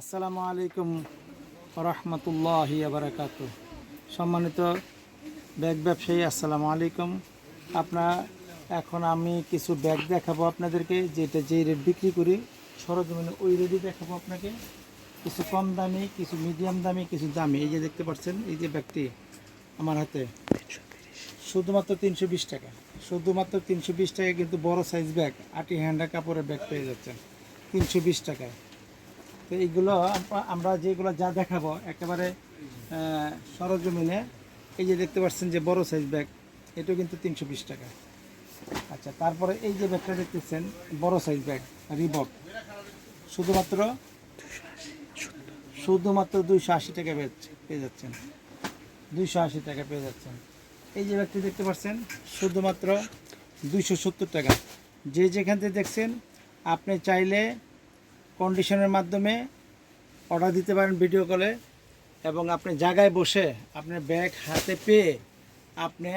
আসসালামু আলাইকুম রহমতুল্লাহ বারাকাত সম্মানিত ব্যাগ ব্যবসায়ী, আসসালামু আলাইকুম। আপনার, এখন আমি কিছু ব্যাগ দেখাবো আপনাদেরকে, যেটা যে রেট বিক্রি করি, সরজমিনে ওই রেটই দেখাবো আপনাকে। কিছু কম দামি, কিছু মিডিয়াম দামি, কিছু দামি। এই যে দেখতে পাচ্ছেন, এই যে ব্যাগটি আমার হাতে। শুধুমাত্র তিনশো বিশ টাকা। শুধুমাত্র তিনশো বিশ টাকা কিন্তু বড় সাইজ ব্যাগ আটি হ্যান্ডা কাপড়ের ব্যাগ পেয়ে যাচ্ছেন। তিনশো বিশ টাকায়। তো এইগুলো আমরা যেগুলো যা দেখাবো, একেবারে সরজমিনে, এই যে দেখতে পাচ্ছেন যে বড় সাইজ ব্যাগ এটাও কিন্তু তিনশো বিশ টাকা। আচ্ছা তারপরে এই যে ব্যাগটা দেখতেছেন, বড় সাইজ ব্যাগ রিবক শুধুমাত্র শুধুমাত্র দুইশো আশি টাকা পেয়ে যাচ্ছেন। দুইশো আশি টাকা পেয়ে যাচ্ছেন। এই যে ব্যাগটি দেখতে পাচ্ছেন, শুধুমাত্র দুইশো সত্তর টাকা। যে যেখান থেকে দেখছেন, আপনি চাইলে কন্ডিশনের মাধ্যমে অর্ডার দিতে পারেন ভিডিও কলে এবং আপনি জায়গায় বসে আপনার ব্যাগ হাতে পেয়ে আপনি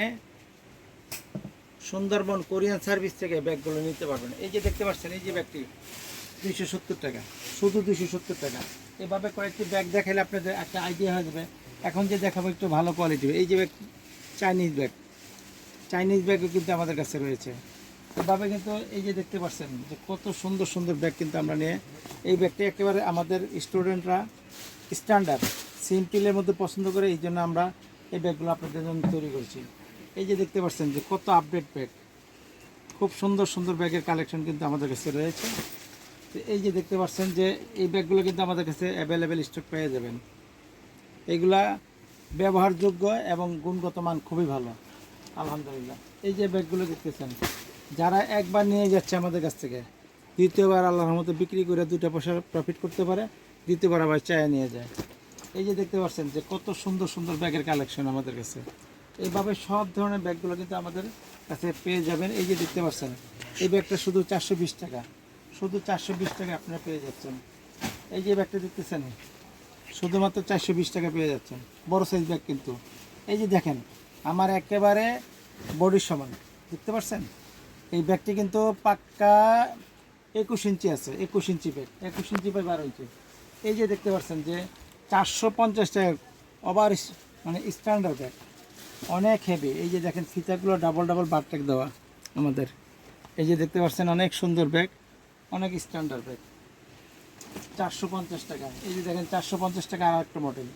সুন্দরবন কোরিয়ান সার্ভিস থেকে ব্যাগগুলো নিতে পারবেন। এই যে দেখতে পাচ্ছেন, এই যে ব্যাগটি দুইশো সত্তর টাকা, শুধু দুইশো সত্তর টাকা। এভাবে কয়েকটি ব্যাগ দেখালে আপনাদের একটা আইডিয়া হয়ে যাবে। এখন যে দেখাবো একটু ভালো কোয়ালিটি এই যে ব্যাগ চাইনিজ ব্যাগ চাইনিজ ব্যাগও কিন্তু আমাদের কাছে রয়েছে। এভাবে কিন্তু এই যে দেখতে পাচ্ছেন যে কত সুন্দর সুন্দর ব্যাগ কিন্তু আমরা নিয়ে এই ব্যাগটি একেবারে আমাদের স্টুডেন্টরা স্ট্যান্ডার্ড সিম্পলের মধ্যে পছন্দ করে এই জন্য আমরা এই ব্যাগগুলো আপনাদের জন্য তৈরি করছি। এই যে দেখতে পাচ্ছেন যে কত আপডেট ব্যাগ খুব সুন্দর সুন্দর ব্যাগের কালেকশন কিন্তু আমাদের কাছে রয়েছে। তো এই যে দেখতে পাচ্ছেন যে এই ব্যাগগুলো কিন্তু আমাদের কাছে অ্যাভেলেবেল স্টক পেয়ে যাবেন। এগুলা ব্যবহারযোগ্য এবং গুণগত মান খুবই ভালো, আলহামদুলিল্লাহ। এই যে ব্যাগগুলো দেখতেছেন যারা একবার নিয়ে যাচ্ছে আমাদের কাছ থেকে, দ্বিতীয়বার আল্লাহর মতো বিক্রি করে দুটো পয়সা প্রফিট করতে পারে, দ্বিতীয়বার আবার চায় নিয়ে যায়। এই যে দেখতে পাচ্ছেন যে কত সুন্দর সুন্দর ব্যাগের কালেকশন আমাদের কাছে। এইভাবে সব ধরনের ব্যাগগুলো কিন্তু আমাদের কাছে পেয়ে যাবেন। এই যে দেখতে পাচ্ছেন, এই ব্যাগটা শুধু চারশো বিশ টাকা। শুধু চারশো বিশ টাকা আপনারা পেয়ে যাচ্ছেন। এই যে ব্যাগটা দেখতেছেন, শুধুমাত্র চারশো বিশ টাকা পেয়ে যাচ্ছেন। বড় সাইজ ব্যাগ কিন্তু। এই যে দেখেন, আমার একেবারে বডির সমান। দেখতে পাচ্ছেন? এই ব্যাগটি কিন্তু পাক্কা একুশ ইঞ্চি আছে, একুশ ইঞ্চি ব্যাগ, একুশ ইঞ্চি বাই বারো ইঞ্চি। এই যে দেখতে পাচ্ছেন যে চারশো পঞ্চাশ টাকা ওভার মানে স্ট্যান্ডার্ড ব্যাগ। অনেক হেভি এই যে দেখেন ফিতাগুলো ডাবল ডাবল বার বারটেক দেওয়া আমাদের। এই যে দেখতে পাচ্ছেন অনেক সুন্দর ব্যাগ, অনেক স্ট্যান্ডার্ড ব্যাগ। চারশো পঞ্চাশ টাকা। এই যে দেখেন চারশো পঞ্চাশ টাকা আর একটা মডেল